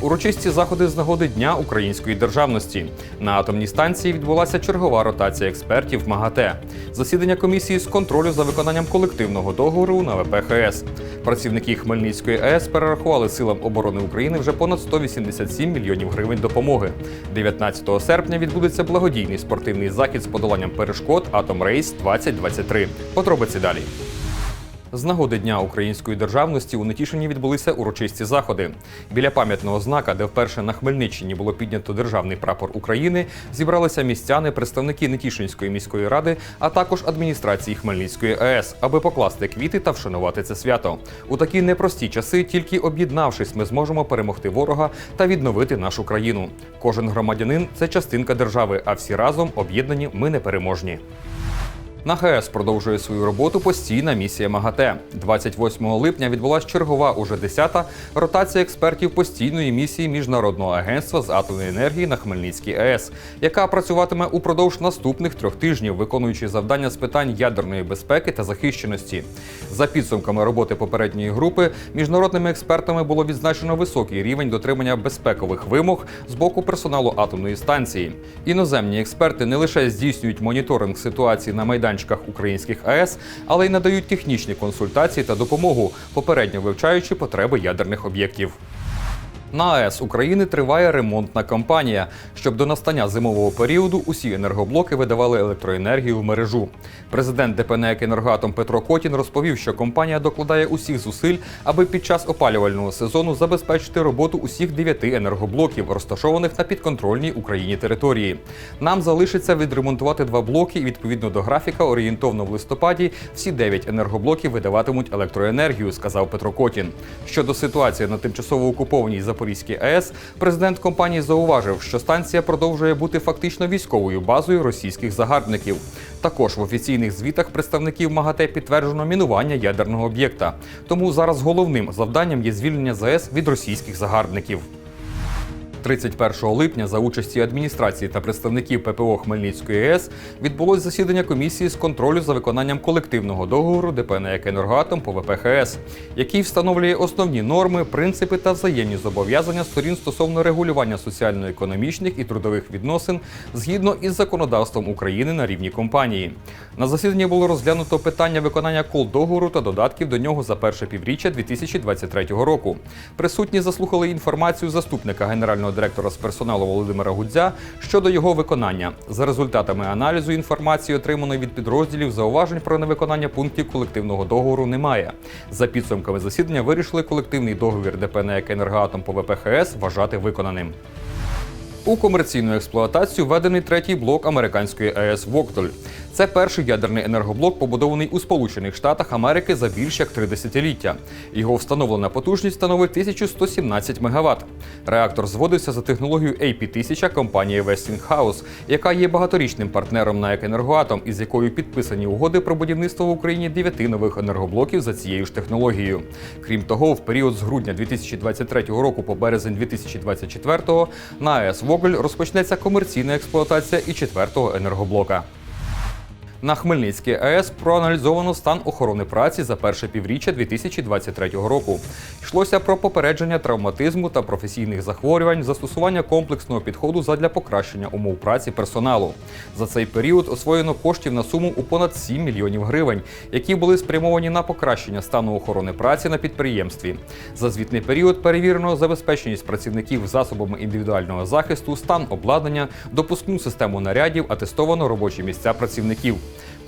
урочисті заходи з нагоди Дня української державності. На атомній станції відбулася чергова ротація експертів МАГАТЕ, засідання комісії з контролю за виконанням колективного договору на ВПХС. Працівники Хмельницької АЕС перерахували силам оборони України вже понад 187 мільйонів гривень допомоги. 19 серпня відбудеться благодійний спортивний захід з подоланням перешкод Атом Рейс 2023. Подробиці далі. З нагоди Дня української державності у Нетішині відбулися урочисті заходи. Біля пам'ятного знака, де вперше на Хмельниччині було піднято державний прапор України, зібралися містяни, представники Нетішинської міської ради, а також адміністрації Хмельницької АЕС, аби покласти квіти та вшанувати це свято. У такі непрості часи, тільки об'єднавшись, ми зможемо перемогти ворога та відновити нашу країну. Кожен громадянин це частинка держави, а всі разом об'єднані ми непереможні. На ХС продовжує свою роботу постійна місія МАГАТЕ. 28 липня відбулася чергова уже 10-та ротація експертів постійної місії Міжнародного агентства з атомної енергії на Хмельницькій АЕС, яка працюватиме упродовж наступних трьох тижнів, виконуючи завдання з питань ядерної безпеки та захищеності. За підсумками роботи попередньої групи, міжнародними експертами було відзначено високий рівень дотримання безпекових вимог з боку персоналу атомної станції. Іноземні експерти не лише здійснюють моніторинг ситуації на майданчиках українських АЕС, але й надають технічні консультації та допомогу, попередньо вивчаючи потреби ядерних об'єктів. На АЕС України триває ремонтна кампанія, щоб до настання зимового періоду усі енергоблоки видавали електроенергію в мережу. Президент ДП «НЕК «Енергоатом» Петро Котін розповів, що компанія докладає усіх зусиль, аби під час опалювального сезону забезпечити роботу усіх дев'яти енергоблоків, розташованих на підконтрольній Україні території. Нам залишиться відремонтувати два блоки, і відповідно до графіка, орієнтовно в листопаді, всі дев'ять енергоблоків видаватимуть електроенергію, сказав Петро Котін. Щодо ситуації на тимчасово окупованій Запорізькій АЕС, президент компанії зауважив, що станція продовжує бути фактично військовою базою російських загарбників. Також в офіційних звітах представників МАГАТЕ підтверджено мінування ядерного об'єкта. Тому зараз головним завданням є звільнення ЗАЕС від російських загарбників. 31 липня за участі адміністрації та представників ППО Хмельницької АЕС відбулось засідання комісії з контролю за виконанням колективного договору ДП «НАЕК «Енергоатом» по ВПХС, який встановлює основні норми, принципи та взаємні зобов'язання сторін стосовно регулювання соціально-економічних і трудових відносин згідно із законодавством України на рівні компанії. На засіданні було розглянуто питання виконання кол договору та додатків до нього за перше півріччя 2023 року. Присутні заслухали інформацію заступника генерального директора з персоналу Володимира Гудзя щодо його виконання. За результатами аналізу інформації, отриманої від підрозділів, зауважень про невиконання пунктів колективного договору немає. За підсумками засідання вирішили колективний договір ДП «НЕК «Енергоатом» по ВПХС вважати виконаним. У комерційну експлуатацію введений третій блок американської АЕС Воктоль. Це перший ядерний енергоблок, побудований у Сполучених Штатах Америки за більш як три десятиліття. Його встановлена потужність становить 1117 МВт. Реактор зводився за технологією AP1000 компанії Westinghouse, яка є багаторічним партнером на «Енергоатом», із якою підписані угоди про будівництво в Україні дев'яти нових енергоблоків за цією ж технологією. Крім того, в період з грудня 2023 року по березень 2024 на АЕС Воголь розпочнеться комерційна експлуатація і четвертого енергоблока. На Хмельницькій АЕС проаналізовано стан охорони праці за перше півріччя 2023 року. Йшлося про попередження травматизму та професійних захворювань, застосування комплексного підходу задля покращення умов праці персоналу. За цей період освоєно коштів на суму у понад 7 мільйонів гривень, які були спрямовані на покращення стану охорони праці на підприємстві. За звітний період перевірено забезпеченість працівників засобами індивідуального захисту, стан обладнання, допускну систему нарядів, атестовано робочі місця працівників.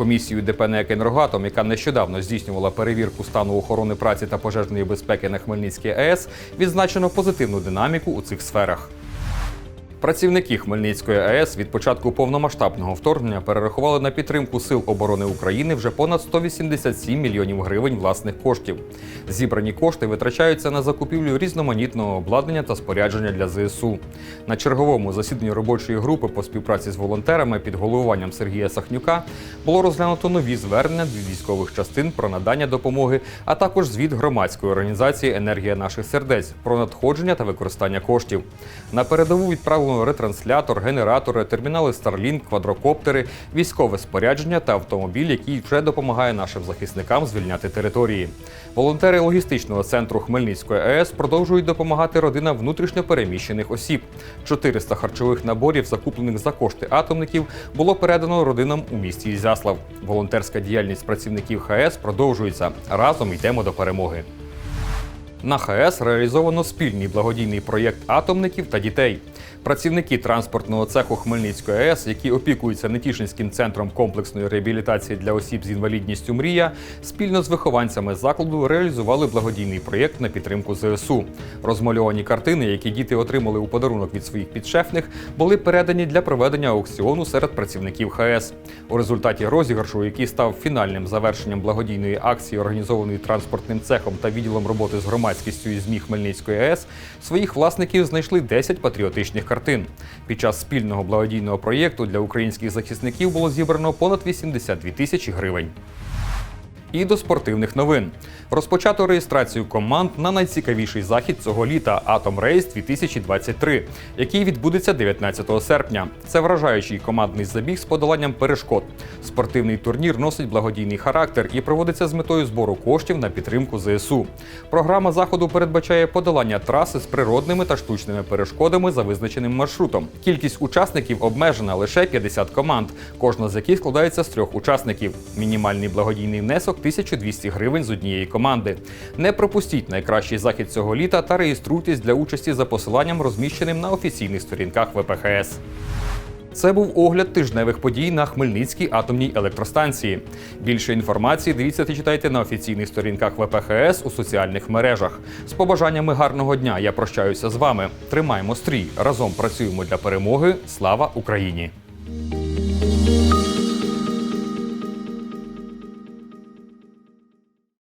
Комісію ДП «НЕК «Енергоатом», яка нещодавно здійснювала перевірку стану охорони праці та пожежної безпеки на Хмельницькій АЕС, відзначено позитивну динаміку у цих сферах. Працівники Хмельницької АЕС від початку повномасштабного вторгнення перерахували на підтримку Сил оборони України вже понад 187 мільйонів гривень власних коштів. Зібрані кошти витрачаються на закупівлю різноманітного обладнання та спорядження для ЗСУ. На черговому засіданні робочої групи по співпраці з волонтерами під головуванням Сергія Сахнюка було розглянуто нові звернення від військових частин про надання допомоги, а також звіт громадської організації Енергія наших сердець про надходження та використання коштів. На передову відправили виставлено ретранслятор, генератори, термінали Starlink, квадрокоптери, військове спорядження та автомобіль, який вже допомагає нашим захисникам звільняти території. Волонтери логістичного центру Хмельницької АЕС продовжують допомагати родинам внутрішньо переміщених осіб. 400 харчових наборів, закуплених за кошти атомників, було передано родинам у місті Ізяслав. Волонтерська діяльність працівників ХАЕС продовжується. Разом йдемо до перемоги. На ХАЕС реалізовано спільний благодійний проєкт атомників та дітей. Працівники транспортного цеху Хмельницької АЕС, які опікуються Нетішинським центром комплексної реабілітації для осіб з інвалідністю Мрія, спільно з вихованцями закладу реалізували благодійний проєкт на підтримку ЗСУ. Розмальовані картини, які діти отримали у подарунок від своїх підшефних, були передані для проведення аукціону серед працівників ХАЕС. У результаті розіграшу, який став фінальним завершенням благодійної акції, організованої транспортним цехом та відділом роботи з громадськістю і ЗМІ Хмельницької АЕС, своїх власників знайшли 10 патріотичних картин. Під час спільного благодійного проєкту для українських захисників було зібрано понад 82 тисячі гривень. І до спортивних новин. Розпочато реєстрацію команд на найцікавіший захід цього літа Атом Рейс 2023, який відбудеться 19 серпня. Це вражаючий командний забіг з подоланням перешкод. Спортивний турнір носить благодійний характер і проводиться з метою збору коштів на підтримку ЗСУ. Програма заходу передбачає подолання траси з природними та штучними перешкодами за визначеним маршрутом. Кількість учасників обмежена лише 50 команд, кожна з яких складається з трьох учасників. Мінімальний благодійний внесок 1200 гривень з однієї команди. Не пропустіть найкращий захід цього літа та реєструйтесь для участі за посиланням, розміщеним на офіційних сторінках ВПХС. Це був огляд тижневих подій на Хмельницькій атомній електростанції. Більше інформації дивіться та читайте на офіційних сторінках ВПХС у соціальних мережах. З побажаннями гарного дня я прощаюся з вами. Тримаємо стрій. Разом працюємо для перемоги. Слава Україні!